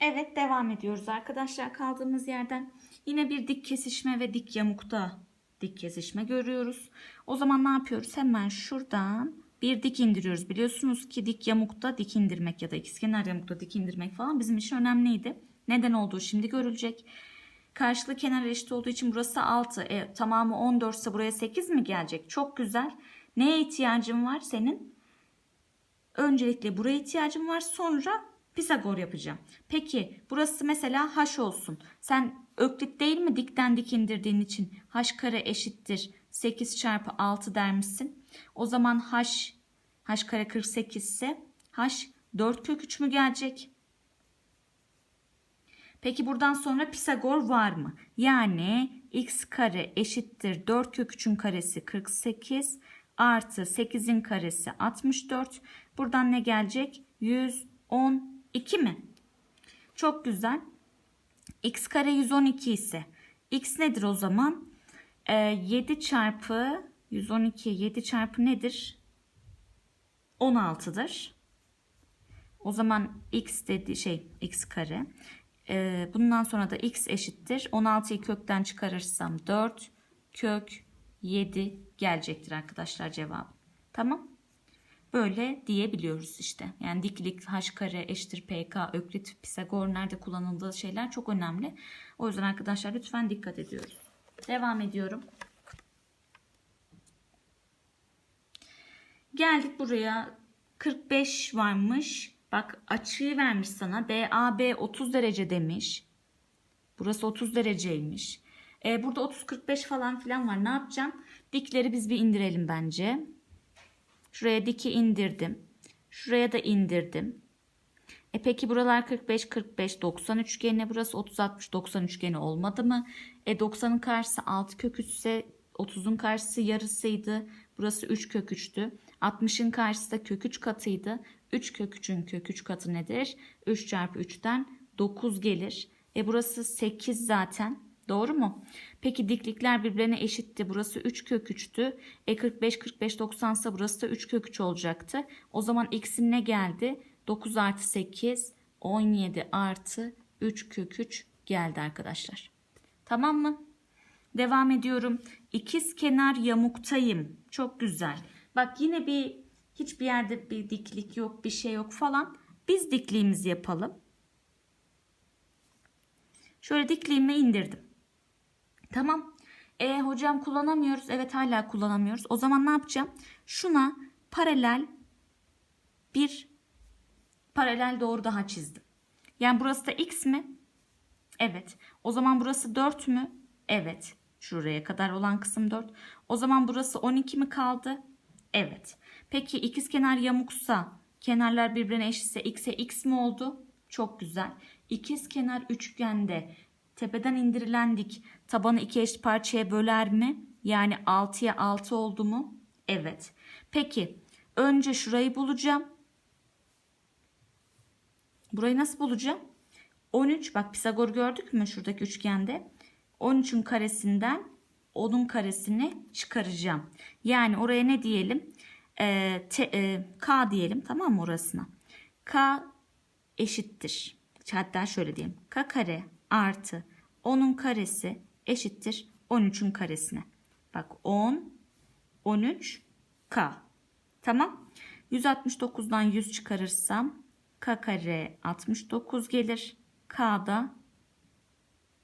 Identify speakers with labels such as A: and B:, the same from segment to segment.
A: Evet devam ediyoruz arkadaşlar kaldığımız yerden. Yine bir dik kesişme ve dik yamukta dik kesişme görüyoruz. O zaman ne yapıyoruz? Hemen şuradan bir dik indiriyoruz. Biliyorsunuz ki dik yamukta dik indirmek ya da ikizkenar yamukta dik indirmek falan bizim için önemliydi. Neden olduğu şimdi görülecek. Karşılık kenar eşit olduğu için burası 6. E, tamamı 14 ise buraya 8 mi gelecek? Çok güzel. Neye ihtiyacın var senin? Öncelikle buraya ihtiyacım var. Sonra Pisagor yapacağım. Peki burası mesela h olsun. Sen öklit değil mi dikten dik indirdiğin için h kare eşittir 8 çarpı 6 der misin? O zaman h h kare 48 ise h 4 kök 3 mü gelecek? Peki buradan sonra Pisagor var mı? Yani x kare eşittir 4 kök 3'ün karesi 48 artı 8'in karesi 64. Buradan ne gelecek? 112 mi? Çok güzel. x kare 112 ise x nedir o zaman? Ee, 7 çarpı 112 7 çarpı nedir? 16'dır. O zaman x dedi şey x kare. Ee, bundan sonra da x eşittir. 16'yı kökten çıkarırsam 4 kök 7 gelecektir arkadaşlar cevabı. Tamam. Böyle diyebiliyoruz işte. Yani diklik h kare eşittir pk öklit pisagor nerede kullanıldığı şeyler çok önemli. O yüzden arkadaşlar lütfen dikkat ediyoruz. Devam ediyorum. Geldik buraya 45 varmış. Bak açıyı vermiş sana. BAB 30 derece demiş. Burası 30 dereceymiş. Ee, burada 30-45 falan filan var. Ne yapacağım? Dikleri biz bir indirelim bence. Şuraya diki indirdim. Şuraya da indirdim. E peki buralar 45, 45, 90 üçgeni. Burası 30, 60, 90 üçgeni olmadı mı? E 90'ın karşısı 6 kök 3 ise 30'un karşısı yarısıydı. Burası 3 kök 3'tü. 60'ın karşısı da kök 3 katıydı. 3 kök 3'ün kök 3 katı nedir? 3 çarpı 3'ten 9 gelir. E burası 8 zaten. Doğru mu? Peki diklikler birbirine eşitti. Burası 3 kök 3'tü. E 45 45 90 ise burası da 3 kök 3 olacaktı. O zaman x'in ne geldi? 9 artı 8 17 artı 3 kök 3 geldi arkadaşlar. Tamam mı? Devam ediyorum. İkiz kenar yamuktayım. Çok güzel. Bak yine bir hiçbir yerde bir diklik yok, bir şey yok falan. Biz dikliğimizi yapalım. Şöyle dikliğimi indirdim. Tamam. E hocam kullanamıyoruz. Evet hala kullanamıyoruz. O zaman ne yapacağım? Şuna paralel bir paralel doğru daha çizdim. Yani burası da x mi? Evet. O zaman burası 4 mü? Evet. Şuraya kadar olan kısım 4. O zaman burası 12 mi kaldı? Evet. Peki ikizkenar yamuksa kenarlar birbirine eşitse x'e x mi oldu? Çok güzel. İkizkenar üçgende tepeden indirilen dik tabanı iki eşit parçaya böler mi? Yani 6'ya 6 oldu mu? Evet. Peki önce şurayı bulacağım. Burayı nasıl bulacağım? 13 bak Pisagor gördük mü şuradaki üçgende? 13'ün karesinden 10'un karesini çıkaracağım. Yani oraya ne diyelim? Ee, te, e, K diyelim tamam mı orasına? K eşittir. Hatta şöyle diyelim. K kare artı 10'un karesi eşittir 13'ün karesine. Bak 10, 13, K. Tamam. 169'dan 100 çıkarırsam K kare 69 gelir. K da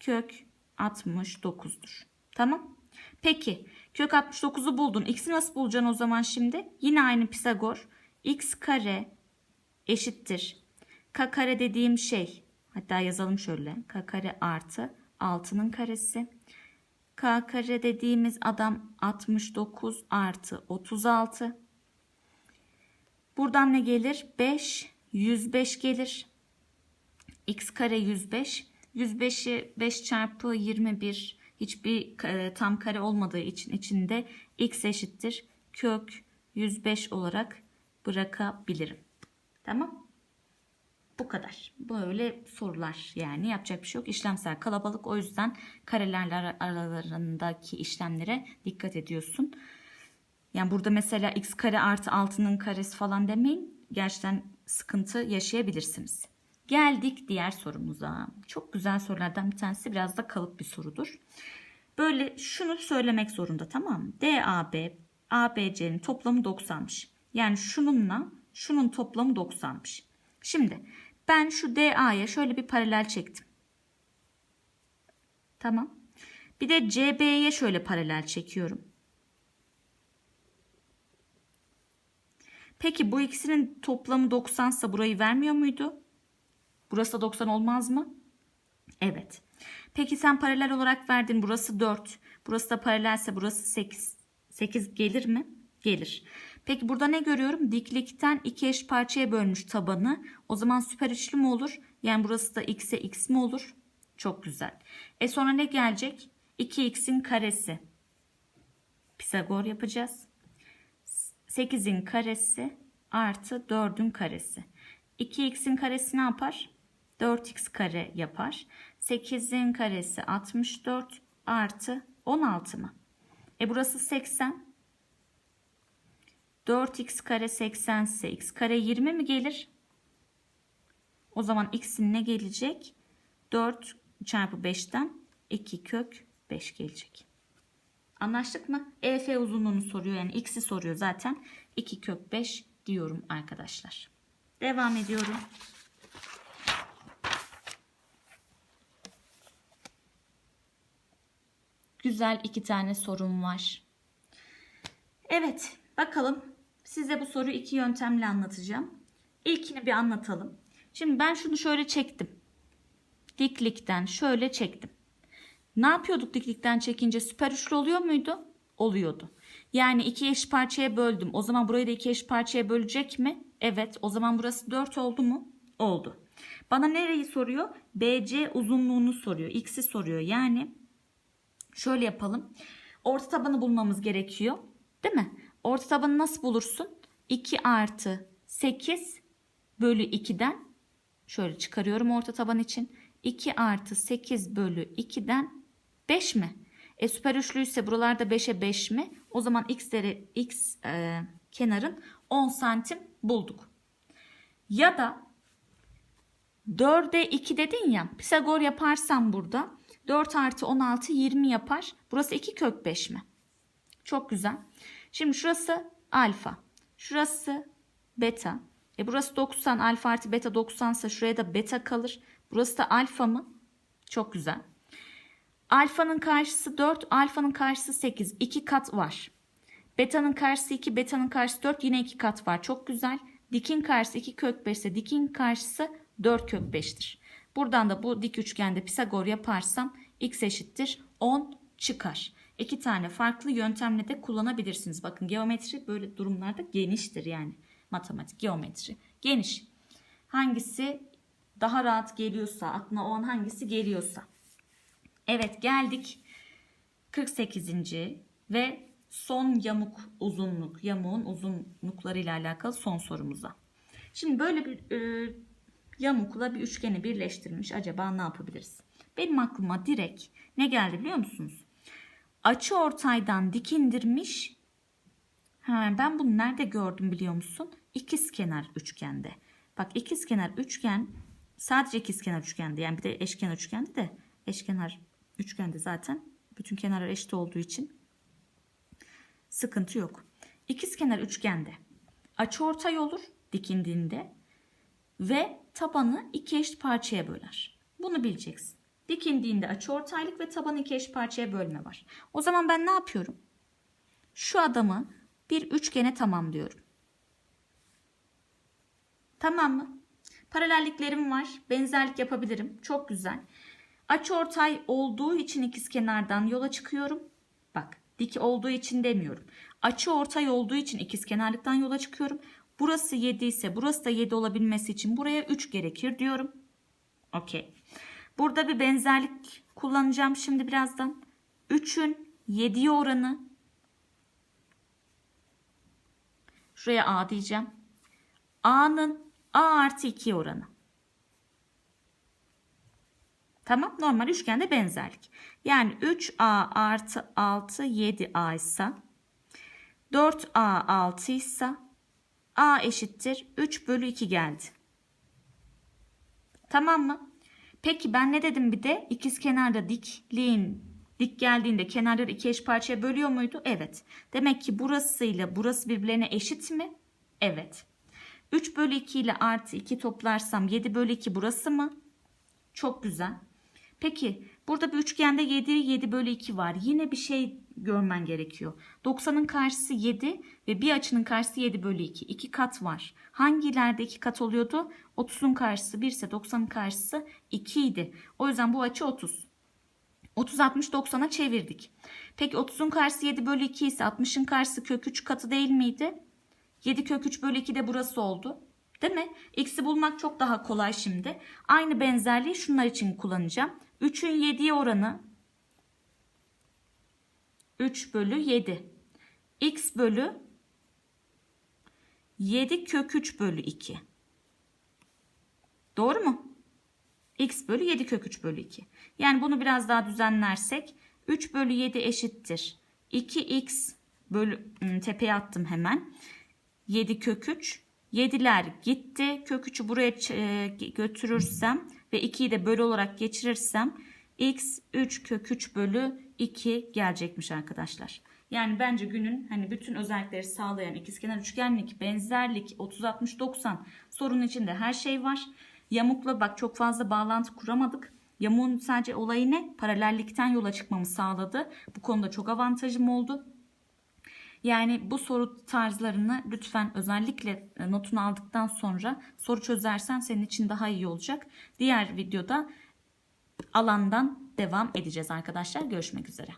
A: kök 69'dur. Tamam. Peki kök 69'u buldun. X'i nasıl bulacaksın o zaman şimdi? Yine aynı Pisagor. X kare eşittir. K kare dediğim şey. Hatta yazalım şöyle. K kare artı 6'nın karesi. K kare dediğimiz adam 69 artı 36. Buradan ne gelir? 5. 105 gelir. X kare 105. 105'i 5 çarpı 21 hiçbir e, tam kare olmadığı için içinde x eşittir kök 105 olarak bırakabilirim. Tamam. Bu kadar. Böyle sorular yani yapacak bir şey yok. İşlemsel kalabalık o yüzden karelerle aralarındaki işlemlere dikkat ediyorsun. Yani burada mesela x kare artı 6'nın karesi falan demeyin. Gerçekten sıkıntı yaşayabilirsiniz. Geldik diğer sorumuza. Çok güzel sorulardan bir tanesi biraz da kalıp bir sorudur. Böyle şunu söylemek zorunda tamam mı? DAB, ABC'nin toplamı 90'mış. Yani şununla şunun toplamı 90'mış. Şimdi ben şu DA'ya şöyle bir paralel çektim. Tamam. Bir de CB'ye şöyle paralel çekiyorum. Peki bu ikisinin toplamı 90 ise burayı vermiyor muydu? Burası da 90 olmaz mı? Evet. Peki sen paralel olarak verdin. Burası 4. Burası da paralelse burası 8. 8 gelir mi? Gelir. Peki burada ne görüyorum? Diklikten iki eş parçaya bölmüş tabanı. O zaman süper üçlü mü olur? Yani burası da x'e x mi olur? Çok güzel. E sonra ne gelecek? 2x'in karesi. Pisagor yapacağız. 8'in karesi artı 4'ün karesi. 2x'in karesi ne yapar? 4x kare yapar. 8'in karesi 64 artı 16 mı? E burası 80. 4x kare 80 ise x kare 20 mi gelir? O zaman x'in ne gelecek? 4 çarpı 5'ten 2 kök 5 gelecek. Anlaştık mı? EF uzunluğunu soruyor yani x'i soruyor zaten. 2 kök 5 diyorum arkadaşlar. Devam ediyorum. Güzel iki tane sorum var. Evet bakalım size bu soruyu iki yöntemle anlatacağım. İlkini bir anlatalım. Şimdi ben şunu şöyle çektim. Diklikten şöyle çektim. Ne yapıyorduk diklikten çekince süper üçlü oluyor muydu? Oluyordu. Yani iki eş parçaya böldüm. O zaman burayı da iki eş parçaya bölecek mi? Evet. O zaman burası 4 oldu mu? Oldu. Bana nereyi soruyor? BC uzunluğunu soruyor. X'i soruyor. Yani şöyle yapalım. Orta tabanı bulmamız gerekiyor. Değil mi? Orta tabanı nasıl bulursun? 2 artı 8 bölü 2'den şöyle çıkarıyorum orta taban için. 2 artı 8 bölü 2'den 5 mi? E süper üçlüyse buralarda 5'e 5 mi? O zaman x'leri x e, kenarın 10 santim bulduk. Ya da 4'e 2 dedin ya Pisagor yaparsam burada 4 artı 16 20 yapar. Burası 2 kök 5 mi? Çok güzel. Şimdi şurası alfa. Şurası beta. E burası 90 alfa artı beta 90 ise şuraya da beta kalır. Burası da alfa mı? Çok güzel. Alfanın karşısı 4, alfanın karşısı 8. 2 kat var. Beta'nın karşısı 2, beta'nın karşısı 4. Yine 2 kat var. Çok güzel. Dikin karşısı 2 kök 5 ise dikin karşısı 4 kök 5'tir. Buradan da bu dik üçgende Pisagor yaparsam x eşittir 10 çıkar. İki tane farklı yöntemle de kullanabilirsiniz. Bakın geometri böyle durumlarda geniştir yani. Matematik, geometri geniş. Hangisi daha rahat geliyorsa, aklına o an hangisi geliyorsa. Evet geldik 48. ve son yamuk uzunluk, yamuğun uzunlukları ile alakalı son sorumuza. Şimdi böyle bir e, yamukla bir üçgeni birleştirmiş. Acaba ne yapabiliriz? Benim aklıma direkt ne geldi biliyor musunuz? Açı ortaydan dikindirmiş. Ha, ben bunu nerede gördüm biliyor musun? İkizkenar üçgende. Bak ikizkenar üçgen sadece ikizkenar üçgende yani bir de eşkenar üçgende de eşkenar üçgende zaten bütün kenarlar eşit olduğu için sıkıntı yok. İkizkenar üçgende açıortay olur dikindiğinde ve tabanı iki eşit parçaya böler. Bunu bileceksin. Dikindiğinde açıortaylık ve tabanı iki eşit parçaya bölme var. O zaman ben ne yapıyorum? Şu adamı bir üçgene tamamlıyorum. Tamam mı? Paralelliklerim var. Benzerlik yapabilirim. Çok güzel. Açıortay olduğu için ikizkenardan yola çıkıyorum. Bak dik olduğu için demiyorum. Açı ortay olduğu için ikizkenarlıktan yola çıkıyorum. Burası 7 ise burası da 7 olabilmesi için buraya 3 gerekir diyorum. Okey. Burada bir benzerlik kullanacağım şimdi birazdan. 3'ün 7'ye oranı. Şuraya A diyeceğim. A'nın A artı 2 oranı. Tamam normal üçgende benzerlik. Yani 3A artı 6 7A ise 4A 6 ise A eşittir 3 bölü 2 geldi. Tamam mı? Peki ben ne dedim bir de? İkiz kenarda dikliğin dik geldiğinde kenarları iki eş parçaya bölüyor muydu? Evet. Demek ki burasıyla burası birbirlerine eşit mi? Evet. 3 bölü 2 ile artı 2 toplarsam 7 bölü 2 burası mı? Çok güzel. Peki burada bir üçgende 7, 7 bölü 2 var. Yine bir şey görmen gerekiyor. 90'ın karşısı 7 ve bir açının karşısı 7 bölü 2. 2 kat var. Hangilerde 2 kat oluyordu? 30'un karşısı 1 ise 90'ın karşısı 2 idi. O yüzden bu açı 30. 30 60 90'a çevirdik. Peki 30'un karşısı 7 bölü 2 ise 60'ın karşısı kök 3 katı değil miydi? 7 kök 3 bölü 2 de burası oldu. Değil mi? X'i bulmak çok daha kolay şimdi. Aynı benzerliği şunlar için kullanacağım. 3'ün 7'ye oranı 3 bölü 7. X bölü 7 kök 3 bölü 2. Doğru mu? X bölü 7 kök 3 bölü 2. Yani bunu biraz daha düzenlersek 3 bölü 7 eşittir. 2x bölü hmm, tepeye attım hemen. 7 kök 3. 7'ler gitti. Kök 3'ü buraya e, götürürsem ve 2'yi de bölü olarak geçirirsem x 3 kök 3 bölü 2 gelecekmiş arkadaşlar. Yani bence günün hani bütün özellikleri sağlayan ikizkenar üçgenlik, benzerlik, 30 60 90 sorunun içinde her şey var. Yamukla bak çok fazla bağlantı kuramadık. Yamuğun sadece olayı ne? Paralellikten yola çıkmamı sağladı. Bu konuda çok avantajım oldu. Yani bu soru tarzlarını lütfen özellikle e, notunu aldıktan sonra soru çözersen senin için daha iyi olacak. Diğer videoda alandan devam edeceğiz arkadaşlar. Görüşmek üzere.